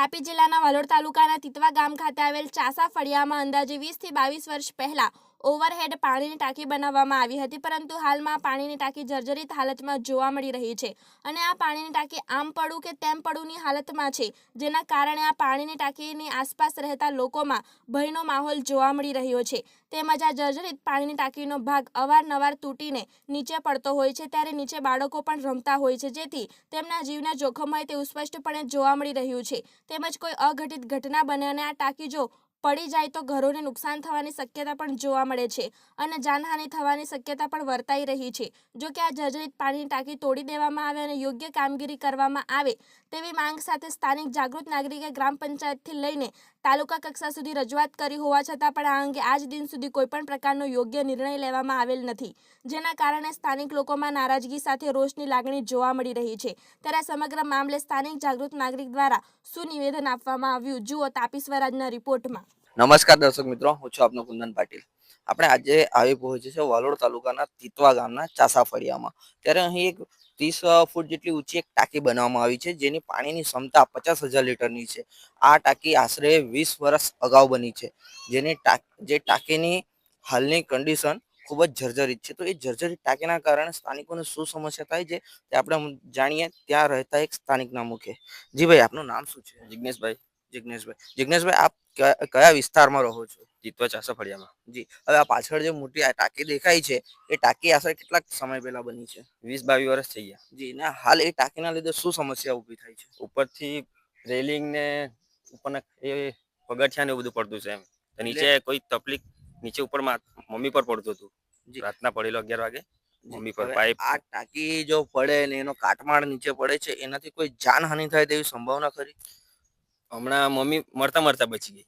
તાપી જિલ્લાના વાલોડ તાલુકાના તિતવા ગામ ખાતે આવેલ ચાસા ફળિયામાં અંદાજે વીસથી બાવીસ વર્ષ પહેલા ઓવરહેડ પાણીની ટાંકી બનાવવામાં આવી હતી, પરંતુ હાલમાં પાણીની ટાંકી જર્જરિત હાલતમાં જોવા મળી રહી છે. અને આ પાણીની ટાંકી આમ પડું કે તેમ પડુંની હાલતમાં છે, જેના કારણે આ પાણીની ટાંકીની આસપાસ રહેતા લોકોમાં ભયનો માહોલ જોવા મળી રહ્યો છે. તેમજ આ જર્જરિત પાણીની ટાંકીનો ભાગ અવારનવાર તૂટીને નીચે પડતો હોય છે, ત્યારે નીચે બાળકો પણ રમતા હોય છે, જેથી તેમના જીવના જોખમ હોય તેવું સ્પષ્ટપણે જોવા મળી રહ્યું છે. તેમજ કોઈ અઘટિત ઘટના બને અને આ ટાંકી જો પડી જાય તો ઘરોને નુકસાન થવાની શક્યતા પણ જોવા મળે છે અને જાનહાનિ થવાની શક્યતા પણ વર્તાઈ રહી છે. જો કે આ જર્જરિત પાણીની ટાંકી તોડી દેવામાં આવે અને યોગ્ય કામગીરી કરવામાં આવે તેવી માંગ સાથે સ્થાનિક જાગૃત નાગરિકે ગ્રામ પંચાયતથી લઈને તાલુકા કક્ષા સુધી રજૂઆત કરી હોવા છતાં પણ આ અંગે આજ દિન સુધી કોઈપણ પ્રકારનો યોગ્ય નિર્ણય લેવામાં આવેલ નથી. જેના કારણે સ્થાનિક લોકોમાં નારાજગી સાથે રોષની લાગણી જોવા મળી રહી છે. ત્યારે સમગ્ર મામલે સ્થાનિક જાગૃત નાગરિક દ્વારા શું નિવેદન આપવામાં આવ્યું. જુઓ તાપી સ્વરાજના રિપોર્ટમાં. નમસ્કાર દર્શક મિત્રો, હું છું આપનો કુંદન પાટીલ. આપણે આજે આવી પહોંચ્યું છે વાલોડ તાલુકાના તીતવા ગામના ચાસા ફળિયામાં ત્યારે અહીં એક ત્રીસ ફૂટ જેટલી ઊંચી એક ટાંકી બનાવવામાં આવી છે જેની પાણીની ક્ષમતા પચાસ હજાર લીટરની છે. આ ટાંકી આશરે વીસ વર્ષ અગાઉ બની છે. જેની ટાંક જે ટાંકીની હાલની કન્ડિશન ખૂબ જ જર્જરિત છે. તો એ જર્જરિત ટાંકીના કારણે સ્થાનિકોને શું સમસ્યા થાય છે તે આપણે જાણીએ. ત્યાં રહેતા એક સ્થાનિકના મુખે. જી ભાઈ આપનું નામ શું છે? જિગ્નેશભાઈ. જિગ્નેશભાઈ. જિગ્નેશભાઈ આપ કયા વિસ્તારમાં રહો છો? જીતવા ચાસો ફળિયામાં. જી. હવે આ પાછળ જે મોટી આ ટાંકી દેખાય છે એ ટાંકી આશરે કેટલાક સમય પહેલા બની છે? વીસ બાવીસ વર્ષ થઈ ગયા. જી ને હાલ એ ટાંકીના લીધે શું સમસ્યા ઊભી થાય છે? ઉપરથી રેલિંગ ને ઉપરના એ પગથિયા ને એવું બધું પડતું છે એમ. નીચે કોઈ તકલીફ નીચે ઉપર મમ્મી પર પડતું હતું. જી. રાતના પડેલો અગિયાર વાગે મમ્મી પર પાઇપ. આ ટાંકી જો પડે ને એનો કાટમાળ નીચે પડે છે એનાથી કોઈ જાનહાનિ થાય તેવી સંભાવના ખરી? હમણાં મમ્મી મરતા મરતા બચી ગઈ.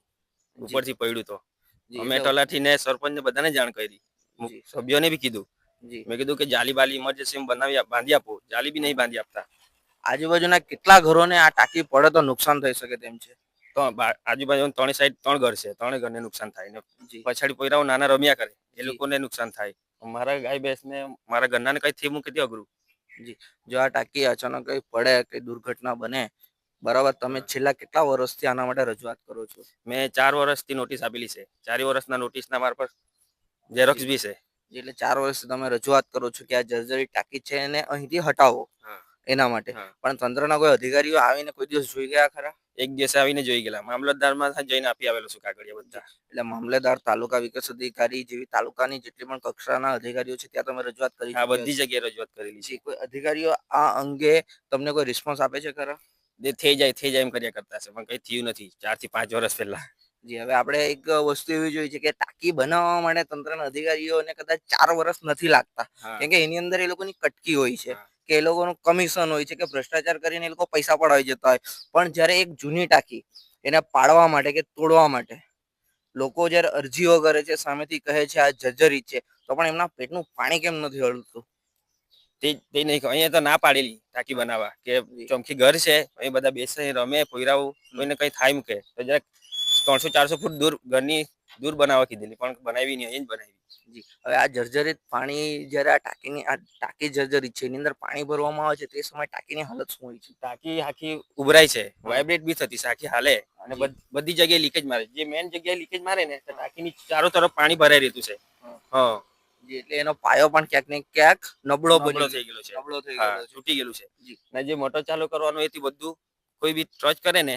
ઉપરથી પડ્યું તો. અમે તલાઠી ને સરપંચ ને બધાને જાણ કરી. જી. સભ્યોને બી કીધું. મેં કીધું કે જાલી બાલી ઇમરજન્સી બનાવી બાંધી આપો. જાલી બી નહીં બાંધી આપતા. આજુબાજુના કેટલા ઘરોને આ ટાંકી પડે તો નુકસાન થઈ શકે તેમ છે? તો આજુબાજુ ત્રણ સાઈડ ત્રણ ઘર છે. ત્રણ ઘરને નુકસાન થાય ને પછાડી પોયરાઓ નાના રમ્યા કરે. એ લોકો લોકોને નુકસાન થાય. મારા ગાય ભેંસ ને મારા ઘરના ને કઈ થઈ મૂકી દે અઘરું? જો આ ટાંકી અચાનક કઈ પડે કઈ દુર્ઘટના બને બરાબર તમે છેલ્લા કેટલા વર્ષથી આના માટે રજૂઆત કરો છો? મેં ચાર વર્ષથી નોટિસ આપેલી છે. ચાર વર્ષના નોટિસના મારા પર ઝેરોક્સ બી છે. એટલે ચાર વર્ષથી તમે રજૂઆત કરો છો કે આ જર્જરી ટાંકી છે એને અહીંથી હટાવો એના માટે. પણ તંત્રના કોઈ અધિકારીઓ આવીને કોઈ દિવસ જોઈ ગયા ખરા? એક દિવસે આવીને જોઈ ગયેલા. મામલતદારમાં જઈને આપી આવેલો છું કાગળિયા બધા. એટલે મામલતદાર તાલુકા વિકાસ અધિકારી જેવી તાલુકાની જેટલી પણ કક્ષાના અધિકારીઓ છે ત્યાં તમે રજૂઆત કરી આ બધી જગ્યાએ રજૂઆત કરેલી છે. કોઈ અધિકારીઓ આ અંગે તમને કોઈ રિસ્પોન્સ આપે છે ખરા? જે થઈ જાય થઈ જાય એમ કર્યા કરતા છે પણ કઈ થયું નથી. ચારથી પાંચ વર્ષ પહેલા. જી હવે આપણે એક વસ્તુ એવી જોઈ છે કે ટાંકી બનાવવા માટે તંત્રના અધિકારીઓને કદાચ ચાર વર્ષ નથી લાગતા. કેમ કે એની અંદર એ લોકોની કટકી હોય છે કે એ લોકોનું કમિશન હોય છે કે ભ્રષ્ટાચાર કરીને એ લોકો પૈસા પડાવી જતા હોય. પણ જ્યારે એક જૂની ટાંકી એને પાડવા માટે કે તોડવા માટે લોકો જ્યારે અરજીઓ કરે છે સામેથી કહે છે આ જર્જરિત છે તો પણ એમના પેટનું પાણી કેમ નથી હળતું? તે તે નહીં અહીંયા તો ના પાડેલી ટાંકી બનાવવા કે ચોમખી ઘર છે અહીં બધા બેસે રમે પોયરાઓ કોઈને કઈ થાય મૂકે તો જરાક ત્રણસો ચારસો ફૂટ દૂર ઘરની દૂર બનાવવા કીધેલી પણ બનાવી નહીં અહીં જ બનાવી. જી. હવે આ જર્જરિત પાણી જ્યારે આ ટાંકીની આ ટાંકી જર્જરિત છે એની અંદર પાણી ભરવામાં આવે છે તે સમયે ટાંકીની હાલત શું હોય છે? ટાંકી આખી ઉભરાય છે વાઇબ્રેટ બી થતી છે આખી હાલે. અને બધી જગ્યાએ લીકેજ મારે. જે મેન જગ્યાએ લીકેજ મારે ને તો ટાંકીની ચારો તરફ પાણી ભરાઈ રહેતું છે. હા. જી, એટલે એનો પાયો પણ ક્યાંક ને ક્યાંક નબળો બન્યો બની થઈ ગયેલો છે. નબળો થઈ ગયેલો છે. તૂટી ગયેલું છે. જી. ને જે મોટર ચાલુ કરવાનું એથી બધું કોઈ બી ટચ કરે ને.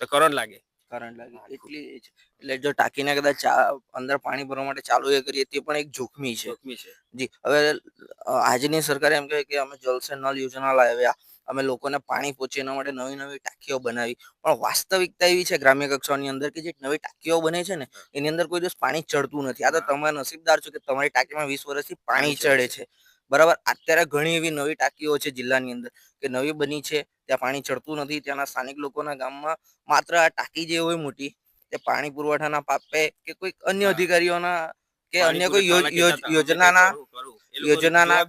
તો કરંટ લાગે. કરંટ લાગે. એટલી એટલે જો ટાંકીને કદાચ અંદર પાણી ભરવા માટે ચાલુ એ કરીએ તે પણ એક જોખમી છે. જોખમી છે. જી. હવે આજની સરકારે એમ કહે કે અમે જલસે નલ યોજના લાવ્યા. અમે લોકોને પાણી પહોંચે એના માટે નવી નવી ટાંકીઓ બનાવી. પણ વાસ્તવિકતા એવી છે ગ્રામ્ય કક્ષાની અંદર કે જે નવી ટાંકીઓ બને છે ને એની અંદર કોઈ દિવસ પાણી ચડતું નથી. આ તો તમે નસીબદાર છો કે તમારી ટાંકીમાં વીસ વર્ષથી પાણી ચડે છે. બરાબર? અત્યારે ઘણી એવી નવી ટાંકીઓ છે જિલ્લાની અંદર કે નવી બની છે ત્યાં પાણી ચડતું નથી. ત્યાંના સ્થાનિક લોકોના ગામમાં માત્ર આ ટાંકી જે હોય મોટી તે પાણી પુરવઠાના પાપે કે કોઈક અન્ય અધિકારીઓના કે અન્ય કોઈ યોજનાના યોજનાના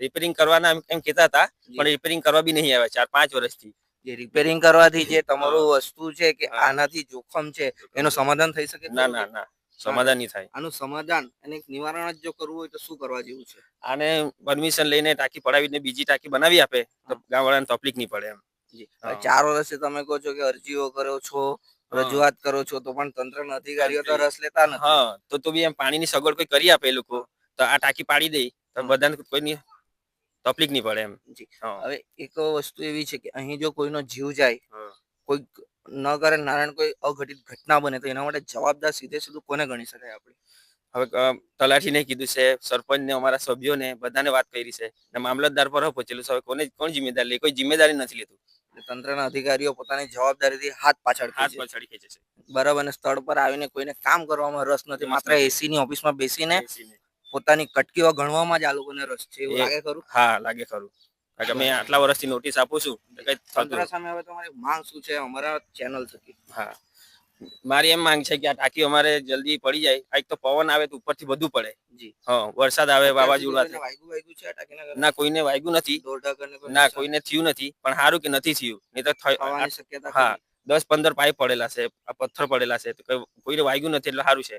રિપેરિંગ કરવાના એમ- કેતા કહેતા હતા પણ રિપેરિંગ કરવા બી નહીં આવ્યા ચાર પાંચ વર્ષથી. જે રિપેરિંગ કરવાથી જે તમારું વસ્તુ છે કે આનાથી જોખમ છે એનું સમાધાન થઈ શકે? ના ના ના. સમાધાન નહીં થાય. આનું સમાધાન અને નિવારણ જ જો કરવું હોય તો શું કરવા જેવું છે? આને પરમિશન લઈને ટાંકી પડાવીને બીજી ટાંકી બનાવી આપે તો. ગામવાળાને તકલીફ નહીં પડે એમ. ચાર વર્ષથી તમે કહો છો કે અરજીઓ કરો છો રજૂઆત કરો છો તો પણ તંત્ર અધિકારીઓ તો રસ લેતા નથી. હા તો તો બી એમ પાણીની સગવડ કોઈ કરી આપે એ લોકો તો આ ટાંકી પાડી દે તો બધાને કોઈની તકલીફ નહીં પડે એમ. જી. હવે એક વસ્તુ એવી છે કે અહીં જો કોઈનો જીવ જાય કોઈ ન કરે નારાયણ કોઈ અઘટિત ઘટના બને તો એના માટે જવાબદાર સીધે સીધું કોને ગણી શકાય આપણે? હવે તલાટીને કીધું છે સરપંચને અમારા સભ્યોને બધાને વાત કરી છે. ને મામલતદાર પર પહોંચેલું છે હવે કોને કોણ જિમ્મેદાર લે? કોઈ જિમ્મેદારી નથી લેતું. તંત્રના અધિકારીઓ પોતાની જવાબદારીથી હાથ પાછળ હાથ પાછળ ખેંચે છે. બરાબર અને સ્થળ પર આવીને કોઈને કામ કરવામાં રસ નથી માત્ર એસી ની ઓફિસમાં બેસીને. પોતાની કટકીઓ ગણવામાં જ આ લોકોને રસ છે એવું લાગે ખરું? હા લાગે ખરું. કારણ કે મેં આટલા વર્ષથી નોટિસ આપું છું કઈ થતું સામે હવે તમારી માંગ શું છે? અમારા ચેનલ થકી. હા. મારી એમ માંગ છે કે આ ટાંકી અમારે જલ્દી પડી જાય. આ એક તો પવન આવે તો ઉપરથી બધું પડે. જી. હા વરસાદ આવે વાવાઝોડા? ના કોઈને વાગ્યું નથી. ના કોઈને થયું નથી પણ સારું કે નથી થયું. નહીં તો થવાની શક્યતા હા દસ પંદર પાઇપ પડેલા છે આ પથ્થર પડેલા છે તો કોઈને વાગ્યું નથી એટલે સારું છે.